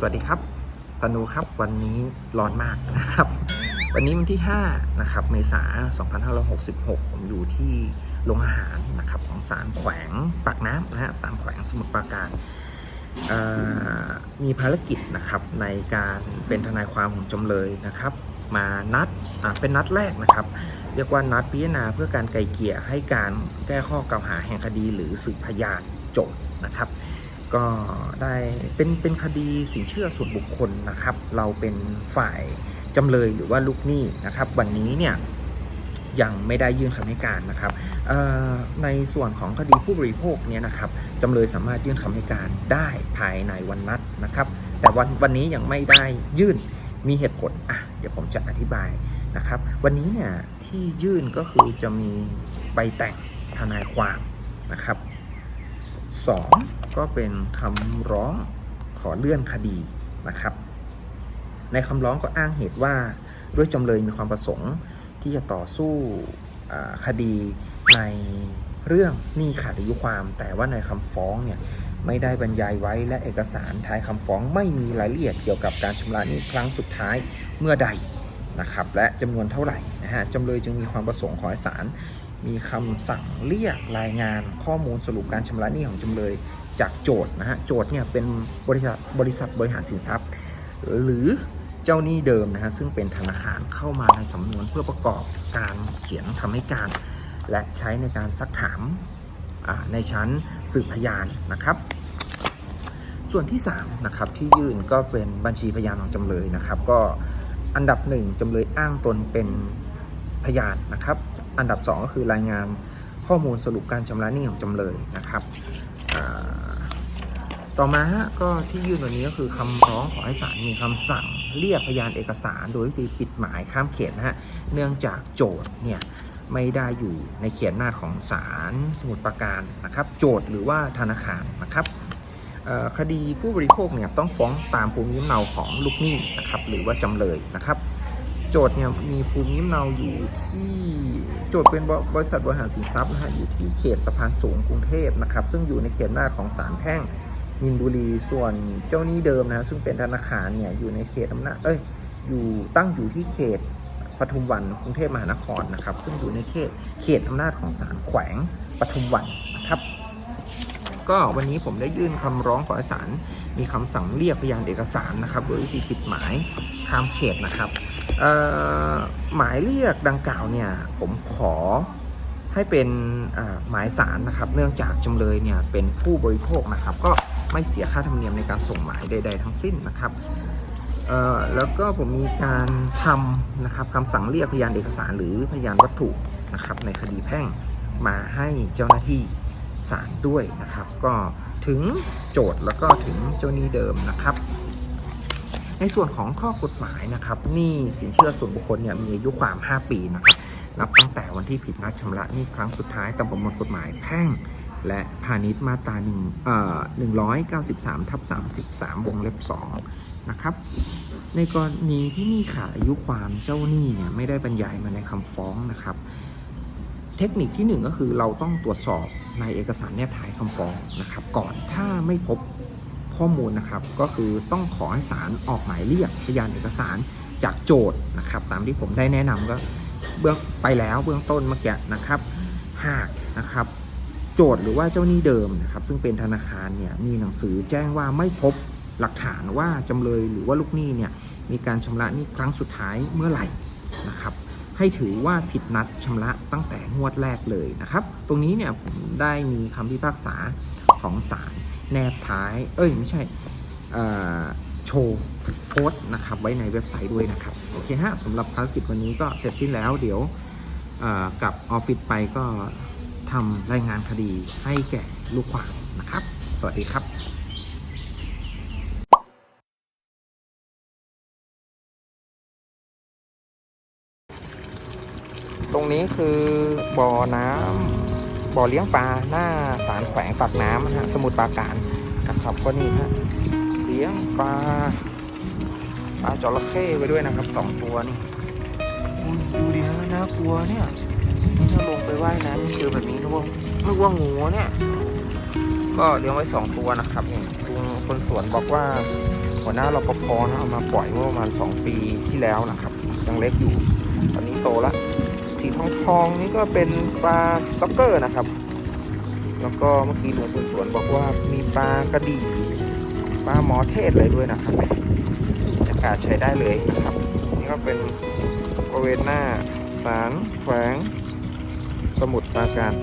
สวัสดีครับตานูครับวันนี้ร้อนมากนะครับ วันนี้วันที่5นะครับเมษายน2566 ผมอยู่ที่โรงอาหารนะครับของศาลแขวงปากน้ำนะฮะศาลแขวงสมุทรปราการมีภารกิจนะครับในการเป็นทนายความของจำเลยนะครับ มานัดเป็นนัดแรกนะครับ เรียกว่านัดพิจารณาเพื่อการไกลเกลี่ยให้การแก้ข้อกล่าวหาแห่งคดีหรือสืบพยานโจทย์นะครับ ก็ได้เป็นเป็นคดีสินเชื่อส่วนบุคคลนะครับ เราเป็นฝ่ายจำเลยหรือว่าลูกหนี้นะครับ วันนี้เนี่ยยังไม่ได้ยื่นคำให้การนะครับในส่วนของคดีผู้บริโภคเนี่ยนะครับจำเลยสามารถยื่นคำให้การได้ภายในวันนัดนะครับ แต่วันวันนี้ยังไม่ได้ยื่นมีเหตุผลอะเดี๋ยวผมจะอธิบายนะครับ วันนี้เนี่ยที่ยื่นก็คือจะมีใบแต่งทนายความนะครับสอง ก็เป็นคำร้องขอเลื่อนคดีนะครับ ในคำร้องก็อ้างเหตุว่าด้วยจำเลยมีความประสงค์ที่จะต่อสู้คดีในเรื่องหนี้ขาดอายุความ แต่ว่าในคำฟ้องเนี่ยไม่ได้บรรยายไว้และเอกสารท้ายคำฟ้องไม่มีรายละเอียดเกี่ยวกับการชำระหนี้ครั้งสุดท้ายเมื่อใดนะครับ และจำนวนเท่าไหร่นะฮะจำเลยจึงมีความประสงค์ขอให้ศาลมีคำสั่งเรียกรายงานข้อมูลสรุปการชำระหนี้ของจำเลย จากโจทย์นะฮะโจทย์เนี่ยเป็นบริษัทบริษัทบริหารสินทรัพย์ หรือเจ้าหนี้เดิมนะฮะซึ่งเป็นธนาคารเข้ามาในสำนวนเพื่อประกอบการเขียนคำให้การ และใช้ในการซักถามในชั้นสืบพยานนะครับ ส่วนที่3นะครับที่ยื่นก็เป็นบัญชีพยานของจำเลยนะครับ ก็อันดับหนึ่งจำเลยอ้างตนเป็นพยานนะครับ อันดับ 2 ก็คือรายงานข้อมูลสรุปการชำระหนี้ของจำเลยนะครับ ต่อมาฮะก็ที่ยื่นวันนี้ก็คือคำร้องขอให้ศาลมีคำสั่งเรียกพยานเอกสารโดยวิธีปิดหมายข้ามเขตนะฮะเนื่องจากโจทย์เนี่ยไม่ได้อยู่ในเขตอำนาของศาลสมุทรปราการนะครับ โจทย์หรือว่าธนาคารนะครับคดีผู้บริโภคเนี่ยต้องฟ้องตามภูมิลำเนาของลูกหนี้นะครับหรือว่าจำเลยนะครับ โจทย์เนี่ยมีภูมิลำเนาอยู่ที่โจทย์เป็นบบริษัทบริหารสินทรัพย์นะฮะอยู่ที่เขตสะพานสูงกรุงเทพนะครับซึ่งอยู่ในเขตอำนาของศาลแพ่ง มินบุรี ส่วนเจ้าหนี้เดิมนะซึ่งเป็นธนาคารเนี่ยอยู่ในเขตอำนาจเอ้ยอยู่ตั้งอยู่ที่เขตปทุมวันกรุงเทพมหานครนะครับ ซึ่งอยู่ในเขตเขตอำนาจของศาลแขวงปทุมวันนะครับก็วันนี้ผมได้ยื่นคำร้องขอศาลมีคำสั่งเรียกพยานเอกสารนะครับโดยวิธีผิดหมายข้ามเขตนะครับเอ่อหมายเรียกดังกล่าวเนี่ยผมขอให้เป็นอ่าหมายสารนะครับ เนื่องจากจำเลยเนี่ยเป็นผู้บริโภคนะครับก็ ไม่เสียค่าธรรมเนียมในการส่งหมายใด ๆ ทั้งสิ้นนะครับเอ่อแล้วก็ผมมีการทำนะครับคำสั่งเรียกพยานเอกสารหรือพยานวัตถุนะครับในคดีแพ่งมาให้เจ้าหน้าที่ศาลด้วยนะครับ ก็ถึงโจทย์แล้วก็ถึงเจ้าหนี้เดิมนะครับ ในส่วนของข้อกฎหมายนะครับหนี้สินเชื่อส่วนบุคคลเนี่ยมีอายุความ 5 ปีนะครับนับตั้งแต่วันที่ผิดนัดชำระหนี้ครั้งสุดท้ายตามประมวลกฎหมายแพ่ง และพาณิชย์มาตรา1เอ่อ193ทับ33 วงเล็บ2นะครับ ในกรณีที่หนี้ขาดอายุความเจ้าหนี้เนี่ยไม่ได้บรรยายมาในคำฟ้องนะครับ เทคนิคที่หนึ่งก็คือเราต้องตรวจสอบในเอกสารแนบถ่ายคำฟ้องนะครับ ก่อนถ้าไม่พบข้อมูลนะครับ ก็คือต้องขอให้ศาลออกหมายเรียกพยานเอกสารจากโจทย์นะครับ ตามที่ผมได้แนะนำก็เบื้องไปแล้วเบื้องต้นเมื่อกี้นะครับ หากนะครับ โจทย์หรือว่าเจ้าหนี้เดิมนะครับซึ่งเป็นธนาคารเนี่ยมีหนังสือแจ้งว่าไม่พบหลักฐานว่าจำเลยหรือว่าลูกหนี้เนี่ยมีการชำระหนี้ครั้งสุดท้ายเมื่อไหร่นะครับให้ถือว่าผิดนัดชำระตั้งแต่งวดแรกเลยนะครับ ตรงนี้เนี่ยผมได้มีคำพิพากษาของศาลแนบท้าย เอ้ยไม่ใช่โชว์โพสต์นะครับไว้ในเว็บไซต์ด้วยนะครับ โอเคฮะสำหรับภารกิจวันนี้ก็เสร็จสิ้นแล้วเดี๋ยวกลับออฟฟิศไปก็ ทำรายงานคดีให้แก่ลูกความนะครับ สวัสดีครับตรงนี้คือบ่อน้ำบ่อเลี้ยงปลาหน้าศาลแขวงปากน้ำนะฮะสมุทรปราการนะครับก็นี่ฮะเลี้ยงปลาปลาจระเข้ไว้ด้วยนะครับสองตัวนี่ดูดิฮะน่ากลัวเนี่ย ถ้าลงไปว่ายน้ำเจอแบบนี้นึกว่านึกว่างูเนี่ย ก็เลี้ยงไว้สองตัวนะครับนี่ลุงคนสวนบอกว่าหัวหน้ารปภนะเอามาปล่อยเมื่อประมาณ2ปีที่แล้วนะครับยังเล็กอยู่ ตอนนี้โตละสีทองทองนี่ก็เป็นปลาสต็อกเกอร์นะครับ แล้วก็เมื่อกี้หนูสวนบอกว่ามีปลากระดี่ปลาหมอเทศอะไรด้วยนะครับบรรยากาศใช้ได้เลยนะครับ นี่ก็เป็นบริเวณหน้าศาลแขวง มุทรปราการ